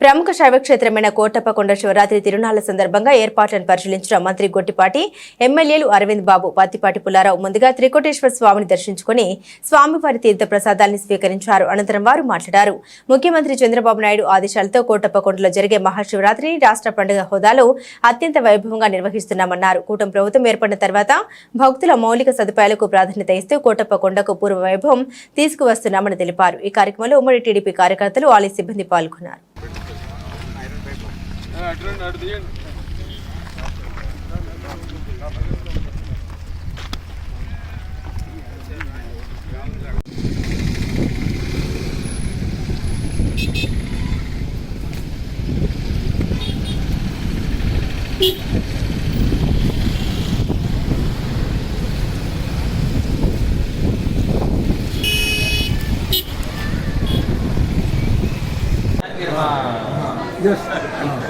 ప్రముఖ శైవక్షేత్రమైన కోటప్పకొండ శివరాత్రి తిరునాళ్ళ సందర్భంగా ఏర్పాట్లను పరిశీలించిన మంత్రి గొట్టిపాటి ఎమ్మెల్యేలు అరవింద్ బాబు పత్తిపాటి పుల్లారావు ముందుగా త్రికోటేశ్వర స్వామిని దర్శించుకుని స్వామివారి తీర్థ ప్రసాదాన్ని స్వీకరించారు. అనంతరం వారు మాట్లాడారు. ముఖ్యమంత్రి చంద్రబాబు నాయుడు ఆదేశాలతో కోటప్పకొండలో జరిగే మహాశివరాత్రిని రాష్ట్ర పండుగ హోదాలో అత్యంత వైభవంగా నిర్వహిస్తున్నామన్నారు. కూటమి ప్రభుత్వం ఏర్పడిన తర్వాత భక్తుల మౌలిక సదుపాయాలకు ప్రాధాన్యత ఇస్తూ కోటప్పకొండకు పూర్వ వైభవం తీసుకువస్తున్నామని తెలిపారు. ఈ కార్యక్రమంలో ఉమ్మడి టీడీపీ కార్యకర్తలు ఆలయ సిబ్బంది పాల్గొన్నారు. Yes. run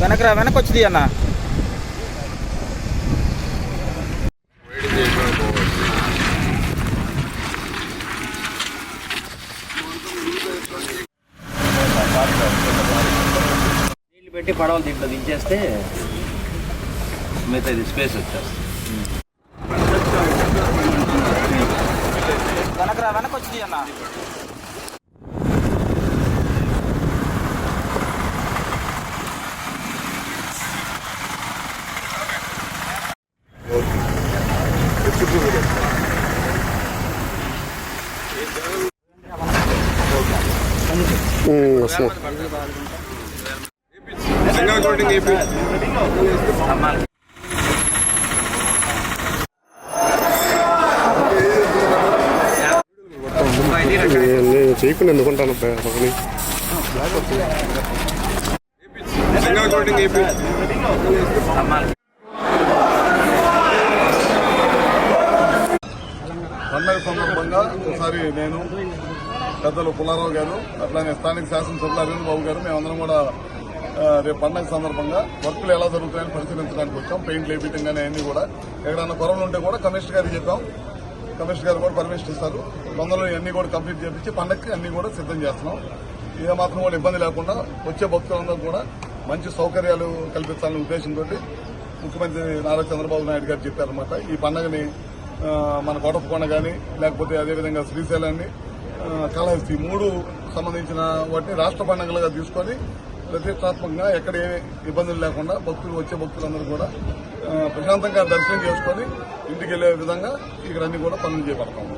వెనకరా వెనక్కి వచ్చింది అన్న నీళ్ళు పెట్టి పడవలు దీంట్లో దించేస్తే మిగతా ఇది స్పేస్ వచ్చేస్తుంది. వెనకరా వెనక్కి వచ్చింది అన్న నేను చేయకుండా ఎందుకుంటాను పక్కని పండగ సందర్భంగా ఒకసారి నేను పెద్దలు పుల్లారావు గారు అట్లానే స్థానిక శాసనసభ్యులు అరవింద్ బాబు గారు మేమందరం కూడా రేపు పండగ సందర్భంగా వర్కులు ఎలా జరుగుతాయని పరిశీలించడానికి వచ్చాం పెయింట్ లేపింగ్ కానీ అన్ని కూడా. ఎక్కడన్నా కొరలు ఉంటే కూడా కమిషనర్ గారికి చెప్పాం. కమిషనర్ గారు కూడా పర్మిషన్ ఇస్తారు. తొందరలో ఇవన్నీ కూడా కంప్లీట్ చేపించి పండగకి అన్ని కూడా సిద్ధం చేస్తున్నాం. ఏ మాత్రం కూడా ఇబ్బంది లేకుండా వచ్చే భక్తులందరూ కూడా మంచి సౌకర్యాలు కల్పించాలనే ఉద్దేశంతో ముఖ్యమంత్రి నారా చంద్రబాబు నాయుడు గారు చెప్పారన్నమాట. ఈ పండుగని మన కోటప్పకొండ కానీ లేకపోతే అదేవిధంగా శ్రీశైలాన్ని కళహస్తి ఈ మూడు సంబంధించిన వాటిని రాష్ట్ర పండుగలుగా తీసుకొని ప్రతిష్టాత్మకంగా ఎక్కడ ఏ ఇబ్బందులు లేకుండా భక్తులు వచ్చే భక్తులందరూ కూడా ప్రశాంతంగా దర్శనం చేసుకొని ఇంటికి వెళ్ళే విధంగా ఇక్కడ అన్ని కూడా పనులు చేపడతాము.